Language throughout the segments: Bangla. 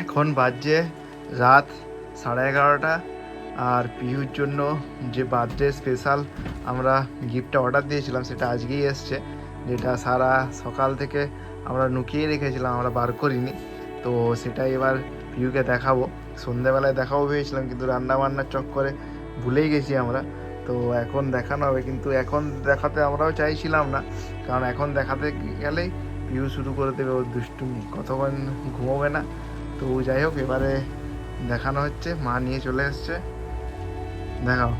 এখন বাজছে রাত সাড়ে এগারোটা, আর পিহুর জন্য যে বার্থডে স্পেশাল আমরা গিফটটা অর্ডার দিয়েছিলাম সেটা আজকেই এসছে, যেটা সারা সকাল থেকে আমরা লুকিয়ে রেখেছিলাম, আমরা বার করিনি। তো সেটা এবার পিহুকে দেখাবো। সন্ধ্যাবেলায় দেখাবো ভেবেছিলাম, কিন্তু রান্না বান্নার চক্করে ভুলেই গেছি আমরা। তো এখন দেখানো হবে, কিন্তু এখন দেখাতে আমরাও চাইছিলাম না। কারণ এখন দেখাতে গেলেই পিউ শুরু করে দেবে ওর দুষ্টুমি। কতক্ষণ ঘুমোবে না? তো যাই হোক এবারে দেখানো হচ্ছে মা নিয়ে চলে এসছে দেখাও।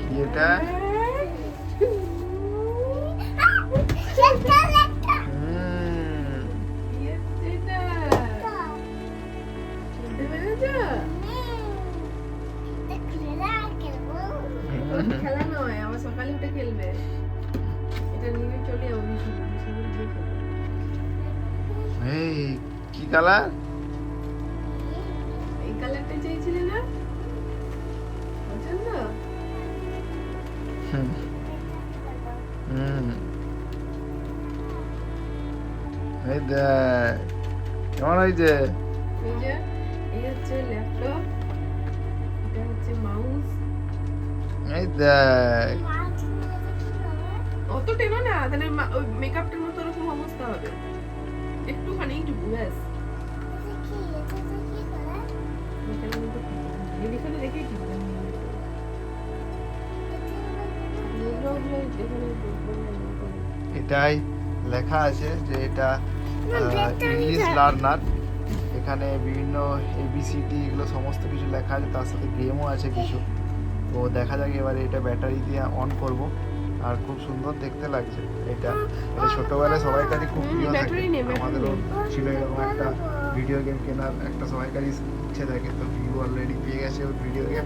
কি এটা? খেলা নয়, আবার সকালে উঠে খেলবে। এটা নিয়ে চলে যাব। এই কি কালার? এই কালারটা চাইছিলে না? পছন্দ? হুম। হুম। এই দেখ কেমন হয়েছে? এই যে এই হচ্ছে ল্যাপটপ এটা হচ্ছে মাউস এই দেখ। অত টেনো না তাহলে মেকআপটার মতো ওরকম অবস্থা হবে। একটুখানি একটু ব্যাস এখানে মতো কি করবে? ওগুলো ওগুলো এখানে দেখব না, এগুলো করে। এটাই লেখা আছে যে এটা ইংলিশ লার্নার এখানে বিভিন্ন এবিসিডি এগুলো সমস্ত কিছু লেখা আছে তার সাথে গেমও আছে কিছু। তো দেখা যাক এবারে এটা ব্যাটারি দিয়ে অন করব। আর খুব সুন্দর দেখতে লাগছে এটা। এটা ছোটবেলায় সবাই কাছে খুব প্রিয় থাকে। আমাদেরও। ছিল এরকম একটা ভিডিও গেম কেনার একটা সবাই সবাইকারই ইচ্ছে থাকে। তো ভিউ অলরেডি পেয়ে গেছে ওই ভিডিও গেম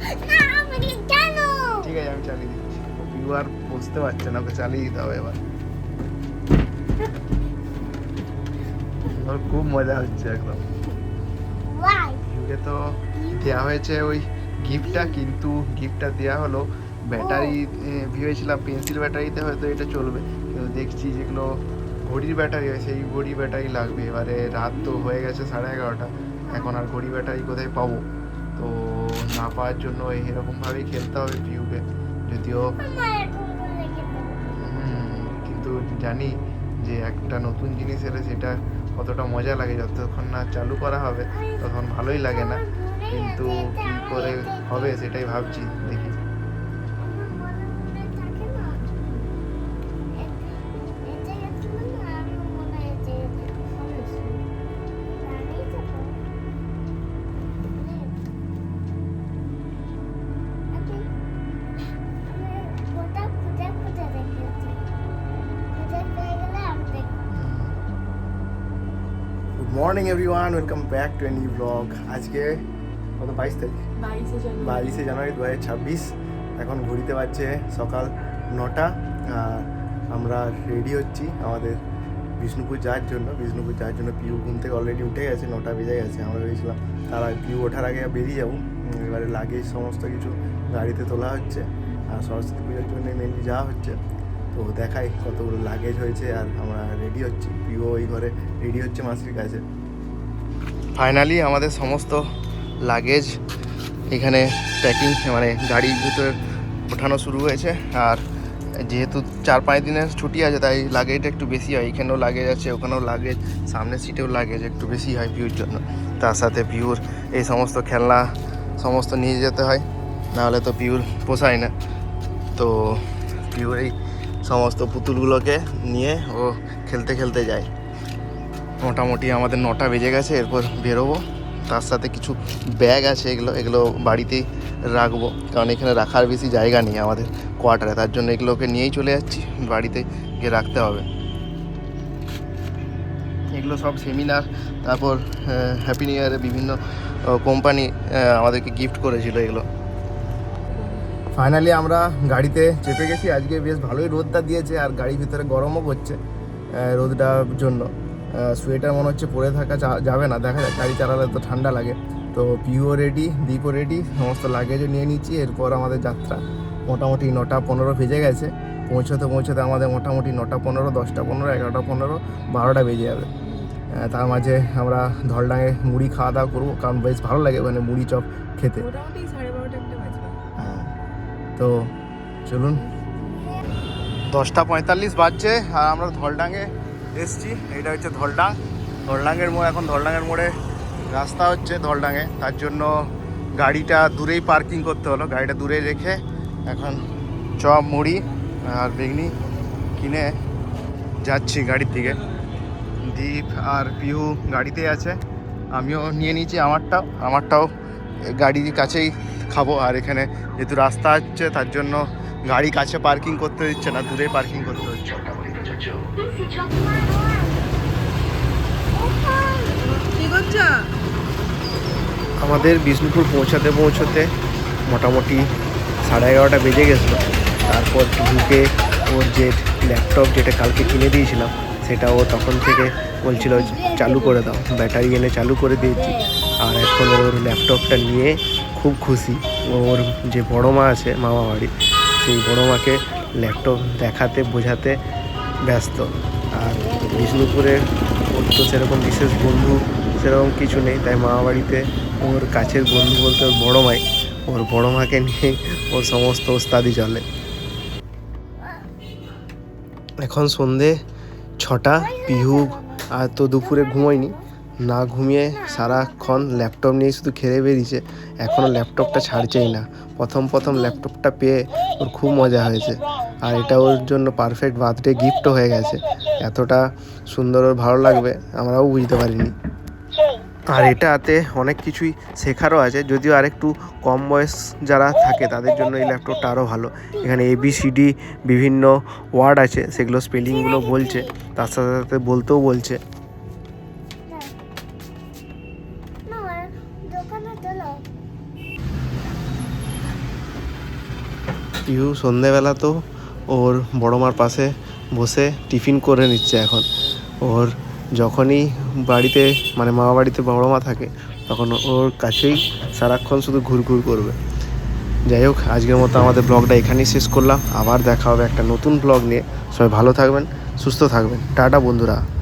ঠিক আছে আমি চালিয়ে দিচ্ছি। ভিউ আর বুঝতে পারছে না ওকে চালিয়ে দিতে হবে এবার। ওর খুব মজা হচ্ছে একদম। ভিউকে তো দেওয়া হয়েছে ওই গিফটটা কিন্তু গিফটটা দেওয়া হলো। ব্যাটারি ভেবেছিলাম পেন্সিল ব্যাটারিতে হয়তো এটা চলবে। কিন্তু দেখছি যেগুলো ঘড়ির ব্যাটারি হয় সেই ঘড়ি ব্যাটারি লাগবে। এবারে রাত তো হয়ে গেছে সাড়ে এগারোটা। এখন আর ঘড়ি ব্যাটারি কোথায় পাবো? তো না পাওয়ার জন্য এরকমভাবেই খেলতে হবে পিউকে যদিও কিন্তু জানি যে একটা নতুন জিনিস এলে সেটা কতটা মজা লাগে। যতক্ষণ না চালু করা হবে তখন ভালোই লাগে না। কিন্তু কি করে হবে সেটাই ভাবছি, দেখি। Good morning everyone welcome back to a new blog আজকে কত বাইশ তারিখ? বাইশে জানুয়ারি। দু হাজার ছাব্বিশ। এখন ঘড়িতে পারছে সকাল নটা। আর আমরা রেডি হচ্ছি আমাদের বিষ্ণুপুর যাওয়ার জন্য। বিষ্ণুপুর যাওয়ার জন্য পিউ ঘুম থেকে অলরেডি উঠে গেছে নটা বেজে গেছে। আমরা ভেবেছিলাম তার পিউ ওঠার আগে বেরিয়ে যাব। এবারে লাগেজ সমস্ত কিছু গাড়িতে তোলা হচ্ছে। আর সরস্বতী পুজোর জন্য মেনলি যাওয়া হচ্ছে। তো দেখাই কতগুলো লাগেজ হয়েছে আর আমরা রেডি হচ্ছি। পিউ ওই ঘরে রেডি হচ্ছে মাসির কাছে। ফাইনালি আমাদের সমস্ত লাগেজ এখানে প্যাকিং মানে গাড়ির ভিতরে ওঠানো শুরু হয়েছে। আর যেহেতু চার পাঁচ দিনের ছুটি আছে, তাই লাগেজটা একটু বেশি হয়। এখানেও লাগেজ আছে, ওখানেও লাগেজ সামনের সিটেও লাগেজ একটু বেশি হয় ভিউর জন্য। তার সাথে ভিউর এই সমস্ত খেলনা, সমস্ত নিয়ে যেতে হয়। নাহলে তো পিউর পোষায় না। তো পিউর এই সমস্ত পুতুলগুলোকে নিয়ে ও খেলতে খেলতে যায়। মোটামুটি আমাদের নটা বেজে গেছে, এরপর বেরোবো। তার সাথে কিছু ব্যাগ আছে, এগুলো এগুলো বাড়িতেই রাখব। কারণ এখানে রাখার বেশি জায়গা নেই আমাদের কোয়ার্টারে। তার জন্য এগুলোকে নিয়েই চলে যাচ্ছি, বাড়িতে গিয়ে রাখতে হবে। এগুলো সব সেমিনার, তারপর হ্যাপি নিউ ইয়ারে বিভিন্ন কোম্পানি আমাদেরকে গিফট করেছিল এগুলো। ফাইনালি আমরা গাড়িতে চেপে গেছি। আজকে বেশ ভালোই রোদটা দিয়েছে আর গাড়ির ভিতরে গরমও করছে রোদটার জন্য। সোয়েটার মনে হচ্ছে পরে থাকা যাবে না। দেখা যাক গাড়ি চালালে তো ঠান্ডা লাগে। তো পিও রেডি দীপও রেডি সমস্ত লাগেজও নিয়ে নিচ্ছি। এরপর আমাদের যাত্রা। মোটামুটি নটা পনেরো বেজে গেছে। পৌঁছতে পৌঁছতে আমাদের মোটামুটি নটা পনেরো দশটা পনেরো এগারোটা পনেরো বারোটা বেজে যাবে। তার মাঝে আমরা ধলডাঙে মুড়ি খাওয়া দাওয়া করব কারণ বেশ ভালো লাগে মানে মুড়ি চপ খেতে। হ্যাঁ। তো চলুন। দশটা পঁয়তাল্লিশ বাজছে আর আমরা ধলডাঙে এসছি এটা হচ্ছে ধলডাং। ধলডাঙের মোড়, এখন ধলডাঙের মোড়ে রাস্তা হচ্ছে ধলডাঙে। তার জন্য গাড়িটা দূরেই পার্কিং করতে হলো, গাড়িটা দূরে রেখে এখন চপ, মুড়ি আর বেগনি কিনে যাচ্ছি গাড়ির দিকে। দীপ আর পিহু গাড়িতে আছে, আমিও নিয়ে নিয়েছি আমারটাও। আমারটাও গাড়ির কাছেই খাব, আর এখানে যেহেতু রাস্তা হচ্ছে, তার জন্য গাড়ি কাছে পার্কিং করতে দিচ্ছে না দূরে পার্কিং করতে হচ্ছে। আমাদের বিষ্ণুপুর পৌঁছাতে পৌঁছতে মোটামুটি সাড়ে এগারোটা বেজে গেছিল। তারপর ঢুকে ওর যে ল্যাপটপ যেটা কালকে কিনে দিয়েছিলাম সেটা ও তখন থেকে বলছিল চালু করে দাও ব্যাটারি এনে চালু করে দিয়েছি। আর এখন ওর ল্যাপটপটা নিয়ে খুব খুশি। ওর যে বড় মা আছে মামা বাড়ি সেই বড় মাকে ল্যাপটপ দেখাতে বোঝাতে ব্যস্ত। আর বিষ্ণুপুরে ওর তো সেরকম বিশেষ বন্ধু সেরকম কিছু নেই, তাই মামা বাড়িতে ওর কাছের বন্ধু বলতে ওর বড় মাই, ওর বড় মাকে নিয়ে ওর সমস্ত ওস্তাদি চলে। এখন সন্ধে ছটা, পিহু আর তো দুপুরে ঘুমোয়নি। না ঘুমিয়ে সারাক্ষণ ল্যাপটপ নিয়ে শুধু খেলে বেরিয়েছে এখনও ল্যাপটপটা ছাড়ছেই না। প্রথম প্রথম ল্যাপটপটা পেয়ে ওর খুব মজা হয়েছে। আর এটা ওর জন্য পারফেক্ট বার্থডে গিফটও হয়ে গেছে। এতটা সুন্দর ওর ভালো লাগবে, আমরাও বুঝতে পারিনি। আর এটাতে অনেক কিছুই শেখারও আছে, যদিও আরেকটু কম বয়স যারা থাকে, তাদের জন্য এই ল্যাপটপটা আরও ভালো। এখানে এবিসিডি বিভিন্ন ওয়ার্ড আছে, সেগুলো স্পেলিংগুলো বলছে, তার সাথে সাথে বলতেও বলছে। ইউ, সন্ধেবেলা তো ওর বড় মার পাশে বসে টিফিন করে নিচ্ছে এখন। ওর যখনই বাড়িতে মানে মামা বাড়িতে বড় মা থাকে, তখন ওর কাছেই সারাক্ষণ শুধু ঘুরঘুর করবে। যাই হোক, আজকের মতো আমাদের ব্লগটা এখানেই শেষ করলাম। আবার দেখা হবে একটা নতুন ব্লগ নিয়ে। সবাই ভালো থাকবেন, সুস্থ থাকবেন। টাটা বন্ধুরা।